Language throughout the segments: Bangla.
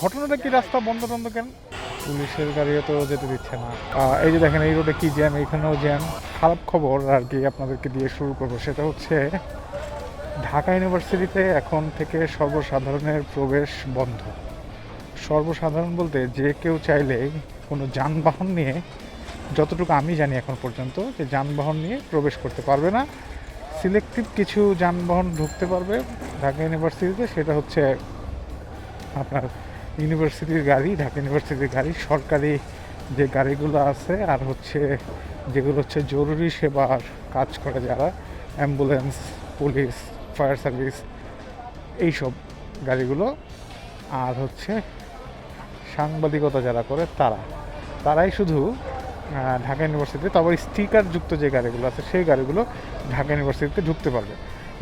ঘটনাটা কি রাস্তা বন্ধ টন্ধ কেন? পুলিশের গাড়িও তো যেতে দিচ্ছে না। এই যে দেখেন, এই রোডে কি জ্যাম এইখানেও জ্যাম খারাপ খবর আর কি আপনাদেরকে দিয়ে শুরু করব। সেটা হচ্ছে, ঢাকা ইউনিভার্সিটিতে এখন থেকে সর্বসাধারণের প্রবেশ বন্ধ। সর্বসাধারণ বলতে যে কেউ চাইলে কোনো যানবাহন নিয়ে, যতটুকু আমি জানি এখন পর্যন্ত, যে যানবাহন নিয়ে প্রবেশ করতে পারবে না। সিলেক্টিভ কিছু যানবাহন ঢুকতে পারবে ঢাকা ইউনিভার্সিটিতে, সেটা হচ্ছে আপনার ইউনিভার্সিটির গাড়ি, ঢাকা ইউনিভার্সিটির গাড়ি, সরকারি যে গাড়িগুলো আছে আর হচ্ছে যেগুলো হচ্ছে জরুরি সেবার কাজ করে যারা, অ্যাম্বুলেন্স, পুলিশ, ফায়ার সার্ভিস, এইসব গাড়িগুলো আর হচ্ছে সাংবাদিকতা যারা করে তারা। তারাই শুধু ঢাকা ইউনিভার্সিটিতে তবে স্টিকার যুক্ত যে গাড়িগুলো আছে সেই গাড়িগুলো ঢাকা ইউনিভার্সিটিতে ঢুকতে পারবে।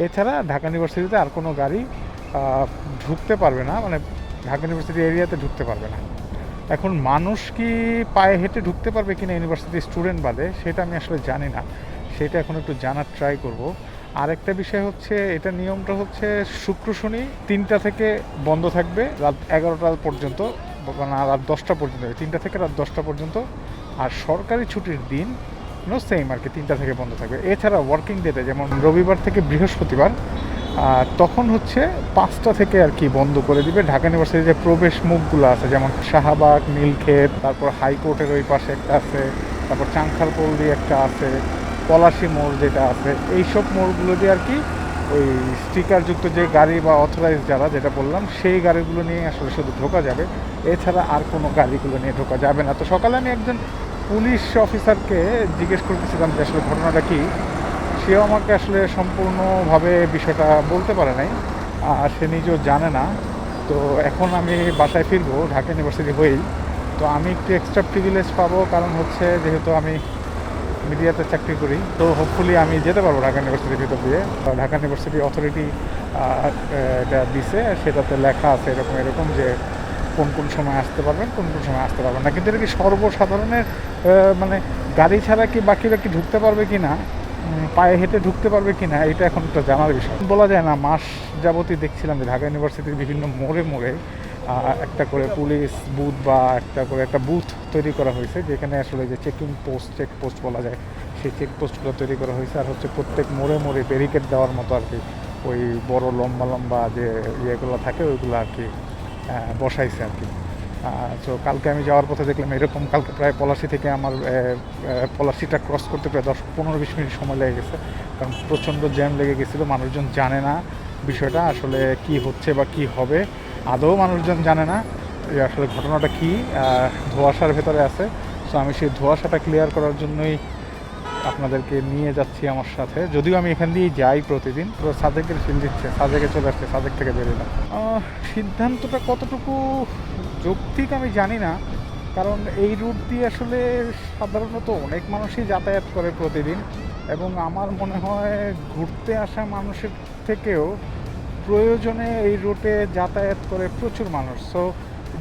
এছাড়া ঢাকা ইউনিভার্সিটিতে আর কোনো গাড়ি ঢুকতে পারবে না মানে ঢাকা ইউনিভার্সিটি এরিয়াতে ঢুকতে পারবে না। এখন মানুষ কি পায়ে হেঁটে ঢুকতে পারবে কিনা ইউনিভার্সিটি স্টুডেন্ট বাদে, সেটা আমি আসলে জানি না। সেটা এখন একটু জানার ট্রাই করব। আরেকটা বিষয় হচ্ছে, এটা নিয়মটা হচ্ছে শুক্র শনি তিনটা থেকে বন্ধ থাকবে রাত এগারোটা পর্যন্ত, না, রাত দশটা পর্যন্ত, তিনটা থেকে রাত দশটা পর্যন্ত। আর সরকারি ছুটির দিন নো সেম আর কি, তিনটা থেকে বন্ধ থাকবে। এছাড়া ওয়ার্কিং ডেতে যেমন রবিবার থেকে বৃহস্পতিবার আর তখন হচ্ছে পাঁচটা থেকে আর কি বন্ধ করে দিবে। ঢাকা ইউনিভার্সিটির যে প্রবেশ মুখগুলো আছে, যেমন শাহবাগ, নীলক্ষেত, তারপর হাইকোর্টের ওই পাশে একটা আছে, তারপর চাংখারপোল দিয়ে একটা আছে, পলাশি মোড় যেটা আছে, এইসব মোড়গুলো দিয়ে আর কি ওই স্টিকারযুক্ত যে গাড়ি বা অথরাইজ যারা, যেটা বললাম, সেই গাড়িগুলো নিয়ে আসলে শুধু ঢোকা যাবে। এছাড়া আর কোনো গাড়িগুলো নিয়ে ঢোকা যাবে না। তো সকালে আমি একজন পুলিশ অফিসারকে জিজ্ঞেস করতেছিলাম যে আসলে ঘটনাটা কী? সেও আমাকে আসলে সম্পূর্ণভাবে বিষয়টা বলতে পারে নাই, আর সে নিজেও জানে না। তো এখন আমি বাসায় ফিরবো, ঢাকা ইউনিভার্সিটি হয়েই। তো আমি একটু এক্সট্রা প্রিভিলেজ পাবো, কারণ হচ্ছে যেহেতু আমি মিডিয়াতে চাকরি করি, তো হোপফুলি আমি যেতে পারব ঢাকা ইউনিভার্সিটির ভিতর দিয়ে। ঢাকা ইউনিভার্সিটি অথরিটি এটা দিছে, সেটাতে লেখা আছে এরকম এরকম যে কোন কোন সময় আসতে পারবেন, কোন কোন সময় আসতে পারবেন না। কিন্তু এটা কি সর্বসাধারণের মানে গাড়ি ছাড়া কি বাকিরা কি ঢুকতে পারবে কি না পায়ে হেঁটে ঢুকতে পারবে কি না এটা এখন একটা জানার বিষয়। বলা যায় না, মাস যাবতই দেখছিলাম যে ঢাকা ইউনিভার্সিটির বিভিন্ন মোড়ে মোড়ে একটা করে পুলিশ বুথ বা একটা করে একটা বুথ তৈরি করা হয়েছে, যেখানে আসলে যে চেকিং পোস্ট চেক পোস্ট বলা যায়, সেই চেক পোস্টগুলো তৈরি করা হয়েছে। আর হচ্ছে প্রত্যেক মোড়ে মোড়ে ব্যারিকেড দেওয়ার মতো আর কি, ওই বড় লম্বা লম্বা যে ইয়েগুলো থাকে, ওইগুলো আর কি বসাইছে আর কি। তো কালকে আমি যাওয়ার পথে দেখলাম এরকম। কালকে প্রায় পলাশি থেকে আমার পলাশিটা ক্রস করতে প্রায় দশ পনেরো বিশ মিনিট সময় লেগে গেছে। কারণ প্রচণ্ড জ্যাম লেগে গেছিল মানুষজন জানে না বিষয়টা আসলে কি হচ্ছে বা কি হবে। আদৌ মানুষজন জানে না যে আসলে ঘটনাটা কি ধোঁয়াশার ভেতরে আছে। সো আমি সেই ধোঁয়াশাটা ক্লিয়ার করার জন্যই আপনাদেরকে নিয়ে যাচ্ছি আমার সাথে। যদিও আমি এখান দিয়েই যাই প্রতিদিন তো সাদেকের ফিল দিচ্ছে সাদেকে চলে আসছে সাদেক থেকে আহ, সিদ্ধান্তটা কতটুকু যৌক্তিক আমি জানি না, কারণ এই রুট দিয়ে আসলে সাধারণত অনেক মানুষই যাতায়াত করে প্রতিদিন এবং আমার মনে হয় ঘুরতে আসা মানুষের থেকেও প্রয়োজনে এই রুটে যাতায়াত করে প্রচুর মানুষ। সো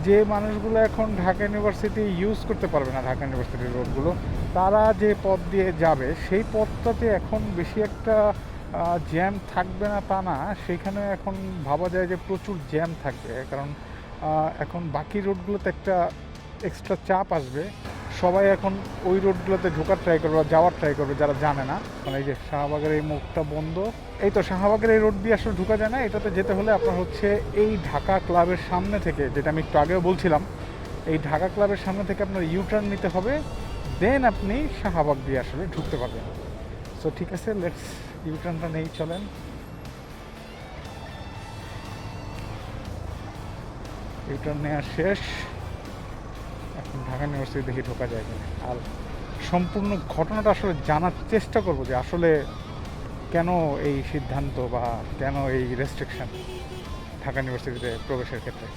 যে মানুষগুলো এখন ঢাকা ইউনিভার্সিটি ইউজ করতে পারবে না, ঢাকা ইউনিভার্সিটির রোডগুলো তারা যে পথ দিয়ে যাবে, সেই পথটাতে এখন বেশি একটা জ্যাম থাকবে না তা না সেখানে এখন ভাবা যায় যে প্রচুর জ্যাম থাকবে। কারণ এখন বাকি রোডগুলোতে একটা এক্সট্রা চাপ আসবে। সবাই এখন ওই রোডগুলোতে ঢোকার ট্রাই করবে বা যাওয়ার ট্রাই করবে যারা জানে না। মানে এই যে শাহবাগের এই মুখটা বন্ধ। এই তো শাহবাগের এই রোড দিয়ে আসলে ঢোকা যায় না, এটাতে যেতে হলে আপনার হচ্ছে এই ঢাকা ক্লাবের সামনে থেকে, যেটা আমি একটু আগেও বলছিলাম, এই ঢাকা ক্লাবের সামনে থেকে আপনার ইউটার্ন নিতে হবে। দেন আপনি শাহবাগ দিয়ে আসলে ঢুকতে পারবেন। সো ঠিক আছে লেটস ইউটার্নটা নেই, চলেন। ইউটার্ন নেওয়া শেষ। এখন ঢাকা ইউনিভার্সিটি দেখি ঢোকা যায় কিনা। আর সম্পূর্ণ ঘটনাটা আসলে জানার চেষ্টা করব যে আসলে কেন এই সিদ্ধান্ত বা কেন এই রেস্ট্রিকশন ঢাকা ইউনিভার্সিটিতে প্রবেশের ক্ষেত্রে?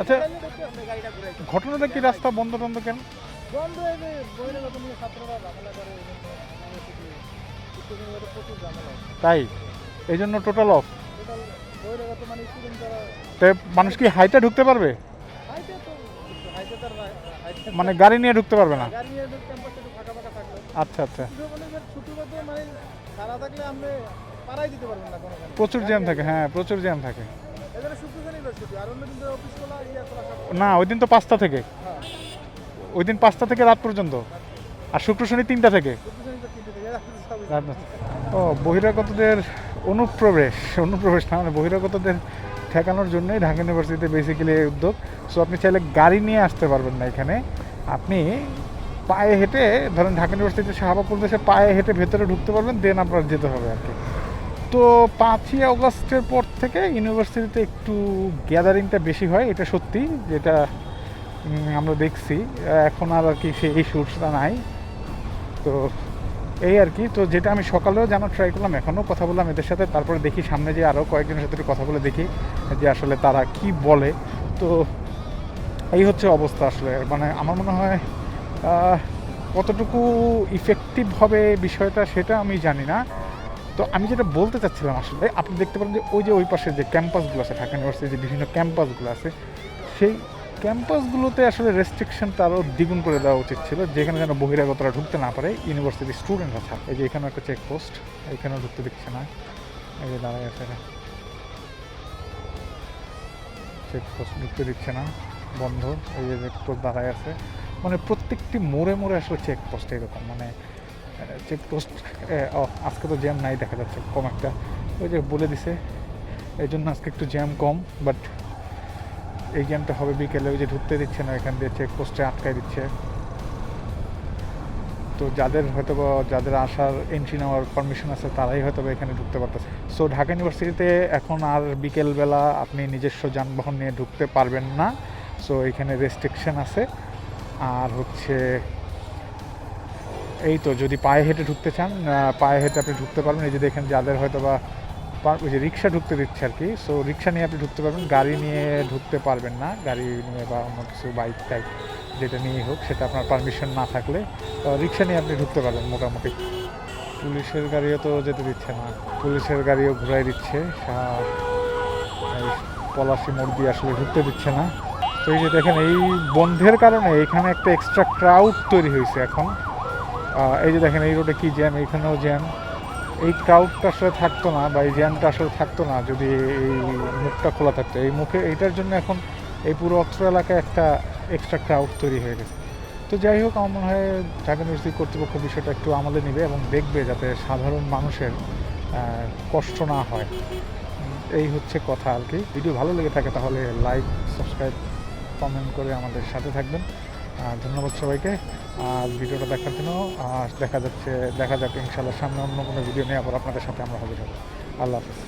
আচ্ছা ঘটনাটা কি রাস্তা বন্ধ টন্ধ কেন? তাই? এই জন্য টোটাল অফ মানে মানুষ কি হাইটে ঢুকতে পারবে? মানে গাড়ি নিয়ে ঢুকতে পারবে না? আচ্ছা আচ্ছা। প্রচুর জ্যাম থাকে হ্যাঁ প্রচুর জ্যাম থাকে। না, ওই দিন তো পাঁচটা থেকে। ওই দিন পাঁচটা থেকে রাত পর্যন্ত। আর শুক্র, শনি তিনটা থেকে। ও, বহিরাগতদের অনুপ্রবেশ অনুপ্রবেশ না মানে বহিরাগতদের ঠেকানোর জন্যই ঢাকা ইউনিভার্সিটিতে বেসিক্যালি এই উদ্যোগ। সো আপনি চাইলে গাড়ি নিয়ে আসতে পারবেন না এখানে। আপনি পায়ে হেঁটে, ধরেন ঢাকা ইউনিভার্সিটিতে শাহবাগ দেশে পায়ে হেঁটে ভেতরে ঢুকতে পারবেন দেন আপনার যেতে হবে আর কি। তো পাঁচই অগস্টের পর থেকে ইউনিভার্সিটিতে একটু গ্যাদারিংটা বেশি হয়, এটা সত্যি, যেটা আমরা দেখছি। এখন আর আর কি সেই সুরটা নাই। তো এই আর কি। তো যেটা আমি সকালেও জানার ট্রাই করলাম, এখনও কথা বললাম এদের সাথে। তারপরে দেখি সামনে যে আরও কয়েকজনের সাথে কথা বলে দেখি যে আসলে তারা কি বলে। তো এই হচ্ছে অবস্থা আসলে। মানে আমার মনে হয় কতটুকু ইফেক্টিভ হবে বিষয়টা সেটা আমি জানি না। তো আমি যেটা বলতে চাচ্ছিলাম আসলে, আপনি দেখতে পারেন যে ওই যে ওই পাশে যে ক্যাম্পাসগুলো আছে, ঢাকা ইউনিভার্সিটির যে বিভিন্ন ক্যাম্পাসগুলো আছে, সেই ক্যাম্পাসগুলোতে আসলে রেস্ট্রিকশনটা আরও দ্বিগুণ করে দেওয়া উচিত ছিল, যেখানে যেন বহিরাগতরা ঢুকতে না পারে ইউনিভার্সিটির স্টুডেন্টরা থাকে। এই যে এখানেও একটা চেকপোস্ট এখানেও ঢুকতে দিচ্ছে না। এই যে দাঁড়ায় আছে চেকপোস্ট ঢুকতে দিচ্ছে না, বন্ধ। এই যে চেকপোস্ট দাঁড়ায় আছে। মানে প্রত্যেকটি মোড়ে মোড়ে আসলে চেকপোস্ট এরকম। মানে চেকপোস্ট আজকে তো জ্যাম নাই দেখা যাচ্ছে, কম একটা। ওই যে বলে দিছে, এই জন্য আজকে একটু জ্যাম কম বাট এই জ্যামটা হবে বিকেলে, ওই যে ঢুকতে দিচ্ছে না, এখান দিয়ে চেকপোস্টে আটকায় দিচ্ছে। তো যাদের হয়তো যাদের আসার এন্ট্রি নেওয়ার পারমিশন আছে, তারাই হয়তো এখানে ঢুকতে পারতেছে। সো ঢাকা ইউনিভার্সিটিতে এখন আর বিকেলবেলা আপনি নিজস্ব যানবাহন নিয়ে ঢুকতে পারবেন না। সো এখানে রেস্ট্রিকশন আছে। আর হচ্ছে, এই তো, যদি পায়ে হেঁটে ঢুকতে চান পায়ে হেঁটে আপনি ঢুকতে পারবেন। এই যে দেখেন, যাদের হয়তো বা ওই যে রিক্সা ঢুকতে দিচ্ছে আর কি। সো রিক্সা নিয়ে আপনি ঢুকতে পারবেন গাড়ি নিয়ে ঢুকতে পারবেন না। গাড়ি নিয়ে বা অন্য কিছু বাইক টাইক যেটা নিয়েই হোক সেটা আপনার পারমিশন না থাকলে রিক্সা নিয়ে আপনি ঢুকতে পারবেন মোটামুটি। পুলিশের গাড়িও তো যেতে দিচ্ছে না। পুলিশের গাড়িও ঘুরাই দিচ্ছে। পলাশি মোড় দিয়ে আসলে ঢুকতে দিচ্ছে না। তো এই যে দেখেন এই বন্ধের কারণে এখানে একটা এক্সট্রা ক্রাউড তৈরি হয়েছে এখন। এই যে দেখেন এই রোডে কি জ্যাম এখানেও জ্যাম এই ক্রাউডটা আসলে থাকতো না বা এই জ্যামটা আসলে থাকতো না যদি এই মুখটা খোলা থাকতো। এই মুখে, এইটার জন্য এখন এই পুরো অত্র এলাকায় একটা এক্সট্রা ক্রাউড তৈরি হয়ে গেছে। তো যাই হোক, আমার মনে হয় ঢাকা ইউনিভার্সিটি কর্তৃপক্ষ বিষয়টা একটু আমলে নেবে এবং দেখবে যাতে সাধারণ মানুষের কষ্ট না হয়। এই হচ্ছে কথা আর কি। ভিডিও ভালো লেগে থাকে তাহলে লাইক সাবস্ক্রাইব কমেন্ট করে আমাদের সাথে থাকবেন। ধন্যবাদ সবাইকে। আর ভিডিওটা দেখার জন্য দেখা যাচ্ছে, দেখা যাক ইনশাল্লাহ সামনে অন্য কোনো ভিডিও নিয়ে আবার আপনাদের সাথে আমরা হবে। আল্লাহ হাফিজ।